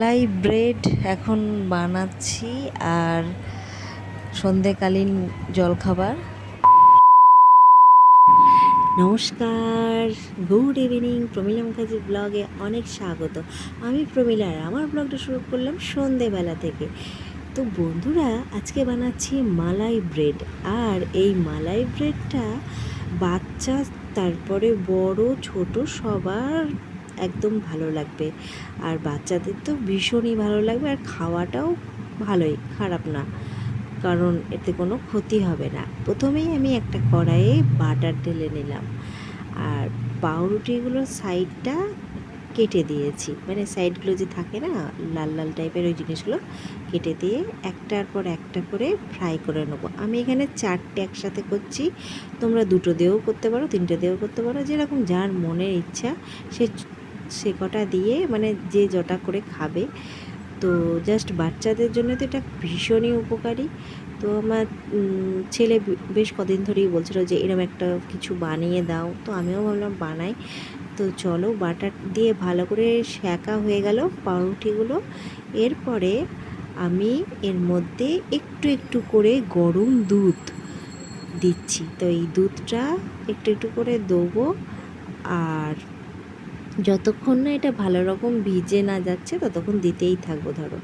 মালাই bread এখন বানাচ্ছি আর সন্ধেকালীন জলখাবার। নমস্কার, গুড ইভিনিং, প্রমিলা মুখার্জির ব্লগে অনেক স্বাগত। আমি প্রমিলা আর আমার ব্লগটা শুরু করলাম সন্ধেবেলা থেকে। তো বন্ধুরা, আজকে বানাচ্ছি মালাই ব্রেড। আর এই মালাই ব্রেডটা বাচ্চা, তারপরে বড়, ছোট সবার একদম ভালো লাগবে। আর বাচ্চাদের তো ভীষণই ভালো লাগবে আর খাওয়াটাও ভালোই, খারাপ না। কারণ এতে কোনো ক্ষতি হবে না। প্রথমেই আমি একটা কড়াইয়ে বাটার ঢেলে নিলাম। আর পাউরুটিগুলোর সাইডটা কেটে দিয়েছি। মানে সাইডগুলো যে থাকে না, লাল লাল টাইপের ওই জিনিসগুলো, কেটে দিয়ে একটার পর একটা করে ফ্রাই করে নেব। আমি এখানে চারটে একসাথে করছি। তোমরা দুটো দিয়েও করতে পারো, তিনটে দিয়েও করতে পারো। যেরকম যার মনের ইচ্ছা, সে সে কটা দিয়ে মানে যে জটা করে খাবে। তো জাস্ট বাচ্চাদের জন্য তো এটা ভীষণই উপকারী। তো আমার ছেলে বেশ কদিন ধরেই বলছিল যে এরকম একটা কিছু বানিয়ে দাও। তো আমিও ভাবলাম, বানাই। তো চলো বাটার দিয়ে ভালো করে সেঁকা হয়ে গেল পাউরুটিগুলো। এরপরে আমি এর মধ্যে একটু একটু করে গরম দুধ দিচ্ছি। তো এই দুধটা একটু একটু করে দেবো। আর যতক্ষণ না এটা ভালো রকম ভিজে না যাচ্ছে, ততক্ষণ দিতেই থাকব, ধরো।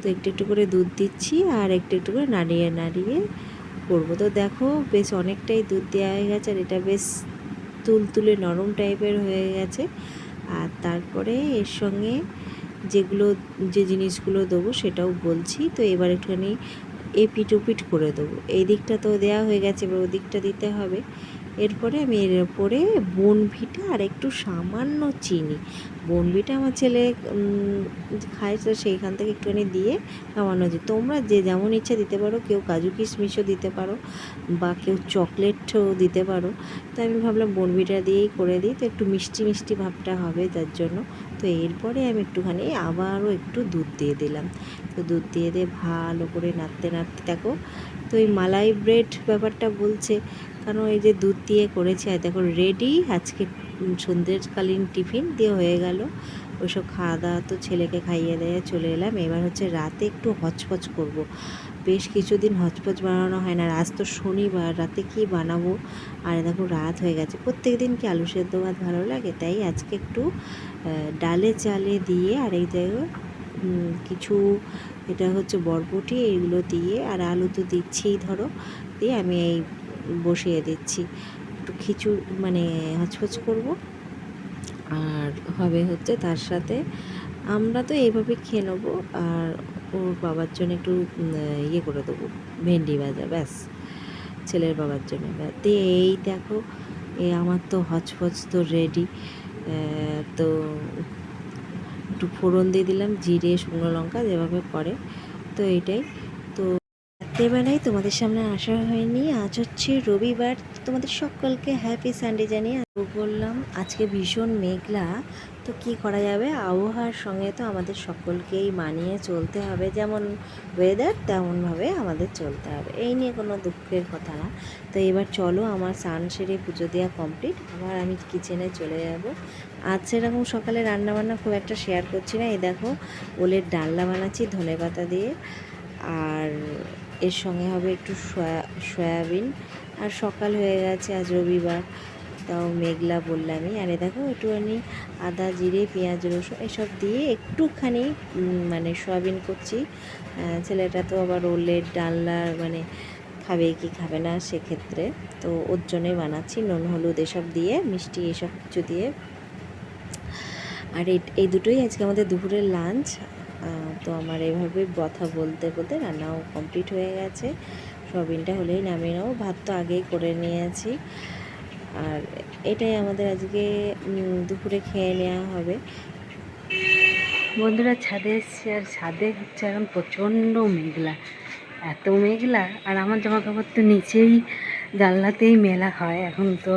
তো একটু একটু করে দুধ দিচ্ছি আর একটু একটু করে নাড়িয়ে নাড়িয়ে করব। তো দেখো, বেশ অনেকটাই দুধ দেওয়া হয়ে গেছে আর এটা বেশ তুলতুলে নরম টাইপের হয়ে গেছে। আর তারপরে এর সঙ্গে যেগুলো, যে জিনিসগুলো দেবো সেটাও বলছি। তো এবার একটুখানি এপিট ওপিট করে দেবো। এই দিকটা তো দেওয়া হয়ে গেছে, এবার ওই দিকটা দিতে হবে। এরপরে আমি এর ওপরে বনভিটা আর একটু সামান্য চিনি। বনভিটা আমার ছেলে খায়, তো সেইখান থেকে একটুখানি দিয়ে সামান্য চিনি তোমরা যে যেমন ইচ্ছা দিতে পারো, কেউ কাজু কিশমিশও দিতে পারো বা কেউ চকলেটও দিতে পারো। তো আমি ভাবলাম বনভিটা দিয়েই করে দিই, তো একটু মিষ্টি মিষ্টি ভাবটা হবে তার জন্য। তো এরপরে আমি একটুখানি আবারও একটু দুধ দিয়ে দিলাম। তো দুধ দিয়ে দিয়ে ভালো করে নাড়তে নাড়তে, দেখো তো এই মালাই ব্রেড ব্যাপারটা বলছে। কারণ এই যে দুধ দিয়ে করেছি, আর দেখো রেডি আজকে সন্ধ্যেকালীন টিফিন দিয়ে হয়ে গেল। ওইসব খাওয়া দাওয়া তো ছেলেকে খাইয়ে দিয়ে চলে এলাম। এবার হচ্ছে রাতে একটু হচপচ করব। বেশ কিছুদিন হচপচ বানানো হয় না আজ তো শনিবার, রাতে কি বানাবো? আর দেখো রাত হয়ে গেছে। প্রত্যেক দিন কি আলু সেদ্ধ ভাত ভালো লাগে? তাই আজকে একটু ডালে চালে দিয়ে আর এই জায়গায় কিছু, এটা হচ্ছে বরবটি, এগুলো দিয়ে, আর আলু তো দিচ্ছিই ধরো। দিয়ে আমি এই বসিয়ে দিচ্ছি। একটু খিচুড় মানে হচপচ করব। আর হবে হচ্ছে তার সাথে আমরা তো এইভাবে খেয়ে নেব আর ওর বাবার জন্য একটু ইয়ে করে দেবো, ভেন্ডি ভাজা, ব্যাস। ছেলের বাবার জন্য। দিয়ে এই দেখো, এ আমার তো হচপচ তো রেডি তো একটু ফোড়ন দিয়ে দিলাম, জিরে, শুকনো লঙ্কা যেভাবে করে তো এইটাই তো রাত্রেবেলায় তোমাদের সামনে আসা হয়নি। আজ হচ্ছে রবিবার। তোমাদের সকলকে হ্যাপি সানডে জানিয়ে বললাম আজকে ভীষণ মেঘলা। তো কি করা যাবে? আবহাওয়ার সঙ্গে তো আমাদের সকলকেই মানিয়ে চলতে হবে। যেমন ওয়েদার তেমনভাবে আমাদের চলতে হবে। এই নিয়ে কোনো দুঃখের কথা না। তো এবার চলো আমার স্নান সেরে পুজো দেওয়া কমপ্লিট আবার আমি কিচেনে চলে যাব। আজ সেরকম সকালে রান্নাবান্না খুব একটা শেয়ার করছি না। এই দেখো, ওলের ডালনা বানাচ্ছি ধনে পাতা দিয়ে। আর এর সঙ্গে হবে একটু সয়া, সয়াবিন। আর সকাল হয়ে গেছে, আজ রবিবার। তাও মেঘলা বললামই। আর দেখো, একটুখানি আদা, জিরে, পেঁয়াজ, রসুন এসব দিয়ে একটুখানি মানে সয়াবিন করছি। ছেলেটা তো আবার ওলের ডালনা মানে খাবে কি খাবে না সেক্ষেত্রে। তো ওর জন্যই বানাচ্ছি, নুন, হলুদ এসব দিয়ে, মিষ্টি এসব কিছু দিয়ে। আর এই দুটোই আজকে আমাদের দুপুরের লাঞ্চ। তো আমার এভাবে কথা বলতে বলতে রান্নাও কমপ্লিট হয়ে গেছে। সবিনটা হলেই নামিয়ে নেব। ভাত তো আগেই করে নিয়েছি। আর এটাই আমাদের আজকে দুপুরে খেয়ে নেওয়া হবে। বন্ধুরা, ছাদে এসছি আর ছাদে হচ্ছে এখন প্রচণ্ড মেঘলা। এত মেঘলা, আর আমার জামা কাপড় তো নিচেই, জানলাতেই মেলা হয়। এখন তো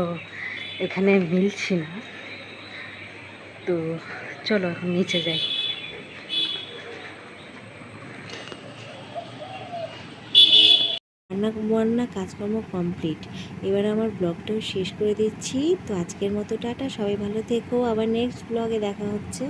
এখানে মিলছি না। তো চলো এখন নিচে যাই। রান্না বান্না কাজকর্ম কমপ্লিট এবার আমার ব্লগটাও শেষ করে দিচ্ছি। তো আজকের মতো টাটা, সবাই ভালো থেকো। আবার নেক্সট ব্লগে দেখা হচ্ছে।